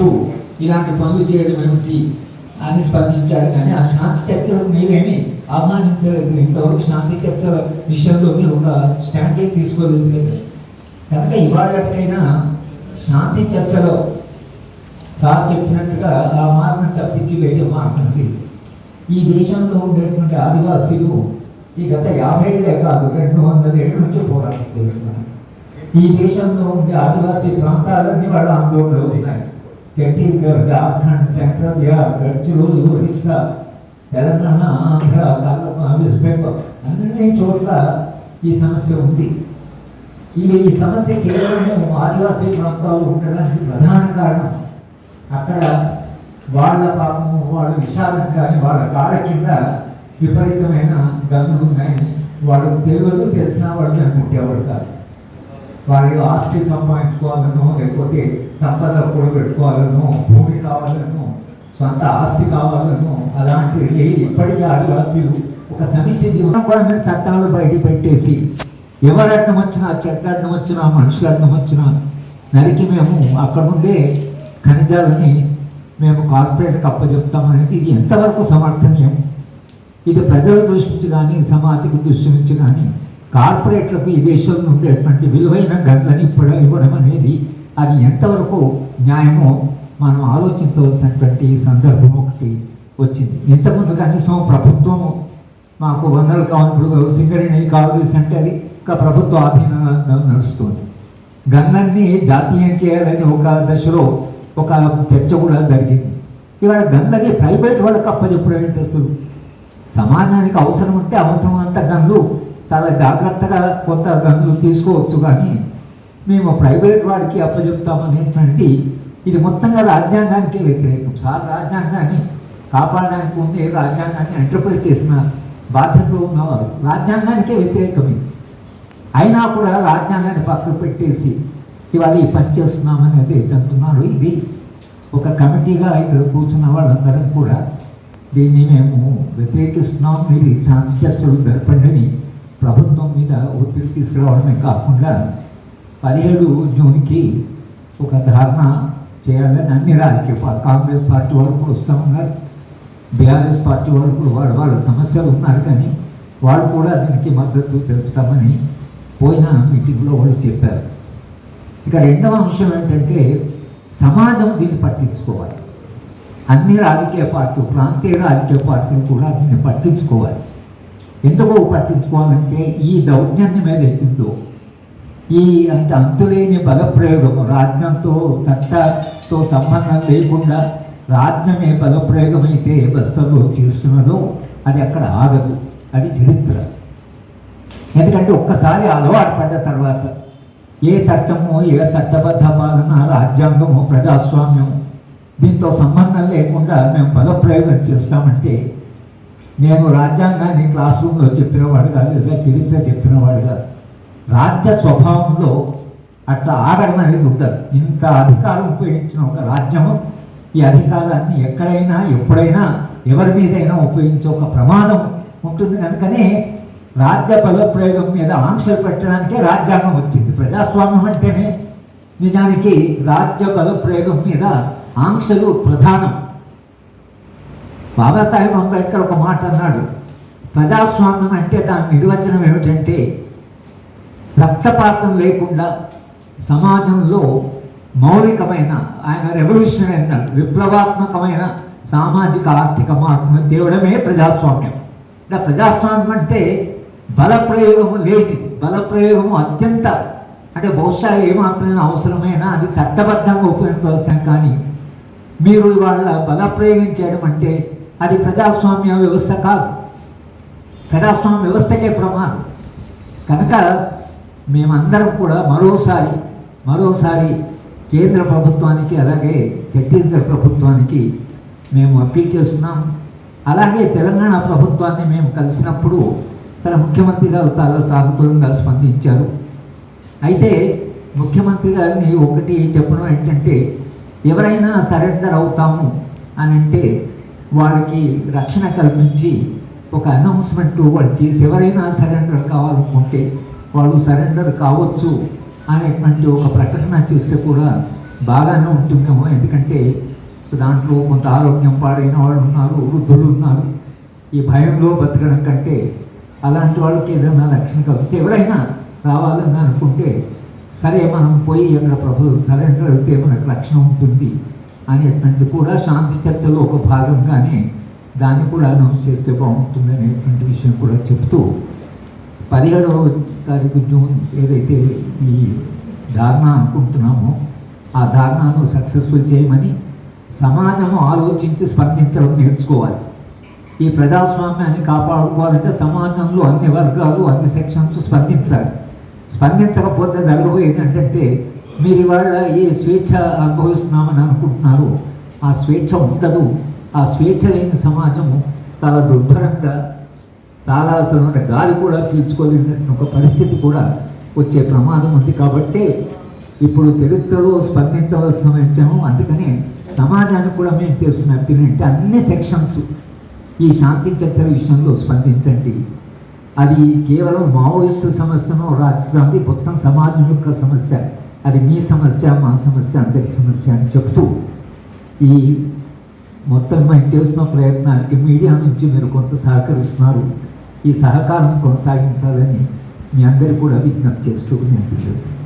అంటూ ఇలాంటి పనులు చేయడం ఏమిటి అని స్పందించాడు. కానీ ఆ శాంతి చర్చలకు మీరేమి ఆహ్వానించలేదు ఇంతవరకు శాంతి చర్చల విషయంలో మీరు ఒక స్టాండే తీసుకోలేదు కనుక ఇవాళకైనా శాంతి చర్చలో సార్ చెప్పినట్టుగా ఆ మార్గం తప్పించి వేరే మార్గం ఈ దేశంలో ఉండేటువంటి ఆదివాసీలు ఈ గత యాభై ఏళ్ళే కాదు రెండు వందల ఏళ్ళ నుంచి పోరాటం చేస్తున్నారు. ఈ దేశంలో ఉండే ఆదివాసీ ప్రాంతాలన్నీ వాళ్ళ ఆందోళనలో ఉన్నాయి. ఛత్తీస్గఢ్ జార్ఖండ్ సెంట్రల్ బిహార్ గడ్చిరోలు ఒరిస్సా తెలంగాణ ఆంధ్ర కర్ణాటక వెస్ట్ బెంగాల్ అన్ని చోట్ల ఈ సమస్య ఉంది. ఇది ఈ సమస్య కేవలం ఆదివాసీ ప్రాంతాలు ఉండడానికి ప్రధాన కారణం. అక్కడ వాళ్ళ పాపము వాళ్ళ విషాదం కానీ వాళ్ళ కాళ్ళ కింద విపరీతమైన గనులు ఉన్నాయని వాళ్ళు తెలియదు తెలిసిన వాళ్ళు అనుకుంటేవాడు కాదు. వారి ఆస్తి సంపాదించుకోవాలనో లేకపోతే సంపద కూడబెట్టుకోవాలనో భూమి కావాలనో సొంత ఆస్తి కావాలనో అలాంటివి ఇప్పటికీ ఆదివాసీలు ఒక సమిష్టి జీవనం చట్టాలు బయట పెట్టేసి ఎవరడ్డం వచ్చినా చెట్ల అడ్డం వచ్చినా మనుషులు అడ్డం వచ్చినా నరికి మేము అక్కడ ఉండే ఖనిజాలని మేము కార్పొరేట్కి అప్పచెప్తామనేది ఇది ఎంతవరకు సమర్థనీయం? ఇది ప్రజల దృష్టి నుంచి కానీ సమాజం దృష్టి నుంచి కానీ కార్పొరేట్లకు ఈ దేశంలో ఉండేటువంటి విలువైన గంటలని ఇప్పుడు ఇవ్వడం అనేది అది ఎంతవరకు న్యాయమో మనం ఆలోచించవలసినటువంటి సందర్భం ఒకటి వచ్చింది. ఇంతకుముందు కనీసం ప్రభుత్వము మాకు వందలు కావాలి సింగరేణి కావాలి అంటే అది ఒక ప్రభుత్వ ఆధీనంగా నడుస్తుంది. గన్నన్ని జాతీయం చేయాలని ఒక దశలో ఒక చర్చ కూడా జరిగింది. ఇవాళ గన్లని ప్రైవేట్ వాళ్ళకి అప్పచెప్పుడు ఏంటి అసలు సమాజానికి అవసరం ఉంటే అవసరం అంత గన్లు చాలా జాగ్రత్తగా కొంత గన్లు తీసుకోవచ్చు కానీ మేము ప్రైవేట్ వాడికి అప్పచెప్తామనేటువంటి ఇది మొత్తంగా రాజ్యాంగానికి వ్యతిరేకం. సార్ రాజ్యాంగాన్ని కాపాడడానికి ఉండే రాజ్యాంగాన్ని ఎంటర్ప్రైజ్ చేసిన బాధ్యతలో ఉన్నవారు. రాజ్యాంగానికే వ్యతిరేకం ఇది అయినా కూడా రాజ్యాంగాన్ని పక్కకు పెట్టేసి ఇవాళ ఈ పని చేస్తున్నామనేది అంటున్నారు. ఇది ఒక కమిటీగా ఇక్కడ కూర్చున్న వాళ్ళందరం కూడా దీన్ని మేము వ్యతిరేకిస్తున్నాం. మీరు శాంతి చర్చలు జరపండి ప్రభుత్వం మీద ఒత్తిడి తీసుకురావడమే కాకుండా పదిహేడు జూన్కి ఒక ధర్నా చేయాలని అన్ని రాజకీయ కాంగ్రెస్ పార్టీ వరకు కూడా వస్తూ ఉన్నారు. బీఆర్ఎస్ పార్టీ వరకు కూడా వాళ్ళ వాళ్ళ సమస్యలు ఉన్నారు కానీ వాళ్ళు కూడా దీనికి మద్దతు తెలుపుతామని పోయిన మీటింగ్లో వాళ్ళు చెప్పారు. ఇక రెండవ అంశం ఏంటంటే సమాజం దీన్ని పట్టించుకోవాలి. అన్ని రాజకీయ పార్టీలు ప్రాంతీయ రాజకీయ పార్టీలు కూడా దీన్ని పట్టించుకోవాలి. ఎందుకు పట్టించుకోవాలంటే ఈ దౌర్జన్యం ఏదైతుందో ఈ అంటే అంతులేని బలప్రయోగం రాజ్యంతో చట్టతో సంబంధం లేకుండా రాజ్యమే బలప్రయోగం అయితే ఏ బస్తల్లో చేస్తున్నదో అది అక్కడ ఆగదు. అది చరిత్ర. ఎందుకంటే ఒక్కసారి అలవాటు పడ్డ తర్వాత ఏ చట్టము ఏ చట్టబద్ధ పాలన రాజ్యాంగము ప్రజాస్వామ్యము దీంతో సంబంధం లేకుండా మేము బలప్రయోగం చేస్తామంటే నేను రాజ్యాంగాన్ని క్లాస్ రూమ్లో చెప్పినవాడుగా లేదా చరిత్ర చెప్పినవాడుగా రాజ్య స్వభావంలో అట్లా ఆడడం అనేది ఉండదు. ఇంత అధికారం ఉపయోగించిన ఒక రాజ్యము ఈ అధికారాన్ని ఎక్కడైనా ఎప్పుడైనా ఎవరి మీదైనా ఉపయోగించే ఒక ప్రమాదం ఉంటుంది కనుకనే రాజ్య బలప్రయోగం మీద ఆంక్షలు పెట్టడానికే రాజ్యాంగం వచ్చింది. ప్రజాస్వామ్యం అంటేనే నిజానికి రాజ్య బలప్రయోగం మీద ఆంక్షలు ప్రధానం. బాబాసాహెబ్ అంబేద్కర్ ఒక మాట అన్నాడు. ప్రజాస్వామ్యం అంటే దాని నిర్వచనం ఏమిటంటే రక్తపాతం లేకుండా సమాజంలో మౌలికమైన ఆయన రెవల్యూషన్ అన్నాడు విప్లవాత్మకమైన సామాజిక ఆర్థిక మార్పును తేవడమే ప్రజాస్వామ్యం. అంటే ప్రజాస్వామ్యం అంటే బలప్రయోగము లేని బలప్రయోగము అత్యంత అంటే బహుశా ఏమాత్రమైన అవసరమైనా అది చట్టబద్ధంగా ఉపయోగించవలసిన కానీ మీరు వాళ్ళ బలప్రయోగం చేయడం అంటే అది ప్రజాస్వామ్య వ్యవస్థ కాదు. ప్రజాస్వామ్య వ్యవస్థకే ప్రమాదం కనుక మేమందరం కూడా మరోసారి మరోసారి కేంద్ర ప్రభుత్వానికి అలాగే ఛత్తీస్గఢ్ ప్రభుత్వానికి మేము అప్పీల్ చేస్తున్నాం. అలాగే తెలంగాణ ప్రభుత్వాన్ని మేము కలిసినప్పుడు తన ముఖ్యమంత్రి గారు చాలా సానుకూలంగా స్పందించారు. అయితే ముఖ్యమంత్రి గారిని ఒకటి చెప్పడం ఏంటంటే ఎవరైనా సరెండర్ అవుతాము అని అంటే వారికి రక్షణ కల్పించి ఒక అనౌన్స్మెంట్ వాళ్ళు చేసి ఎవరైనా సరెండర్ కావాలనుకుంటే వాళ్ళు సరెండర్ కావచ్చు అనేటువంటి ఒక ప్రకటన చేస్తే కూడా బాగానే ఉంటుందేమో. ఎందుకంటే దాంట్లో కొంత ఆరోగ్యం పాడైన వాళ్ళు ఉన్నారు వృద్ధులు ఉన్నారు. ఈ భయంలో బతకడం కంటే అలాంటి వాళ్ళకి ఏదైనా రక్షణ కలిసి ఎవరైనా రావాలని అనుకుంటే సరే మనం పోయి అక్కడ ప్రభు సరెండర్ అయితే మనకు రక్షణ ఉంటుంది అనేటువంటిది కూడా శాంతి చర్చలో ఒక భాగంగానే దాన్ని కూడా అనౌన్స్ చేస్తే బాగుంటుంది అనేటువంటి విషయం కూడా చెప్తూ పదిహేడవ తారీఖు జూన్ ఏదైతే ఈ ధారణ అనుకుంటున్నామో ఆ ధారణను సక్సెస్ఫుల్ చేయమని సమాజం ఆలోచించి స్పందించడం నేర్చుకోవాలి. ఈ ప్రజాస్వామ్యాన్ని కాపాడుకోవాలంటే సమాజంలో అన్ని వర్గాలు అన్ని సెక్షన్స్ స్పందించాలి. స్పందించకపోతే జరగబోయేది ఏంటంటే మీరు ఇవాళ ఏ స్వేచ్ఛ అనుభవిస్తున్నామని అనుకుంటున్నారు ఆ స్వేచ్ఛ ఉండదు. ఆ స్వేచ్ఛ లేని సమాజము చాలా దుర్భరంగా చాలా అంటే గాలి కూడా పీల్చుకోలేని ఒక పరిస్థితి కూడా వచ్చే ప్రమాదం ఉంది. కాబట్టి ఇప్పుడు చరిత్రలో స్పందించవలసిన సమయం అందుకని సమాజానికి కూడా మేము చేస్తున్న అప్పీల్ అంటే అన్ని సెక్షన్స్ ఈ శాంతి చర్చల విషయంలో స్పందించండి. అది కేవలం మావోయిస్టు సమస్యను రాజ్యసభ మొత్తం సమాజం యొక్క సమస్య అది మీ సమస్య మా సమస్య అందరి సమస్య అని చెప్తూ ఈ మొత్తం మేము చేస్తున్న ప్రయత్నానికి మీడియా నుంచి మీరు కొంత సహకరిస్తున్నారు. ఈ సహకారం కొనసాగించాలని మీ అందరికీ కూడా విజ్ఞప్తి చేస్తూ నేను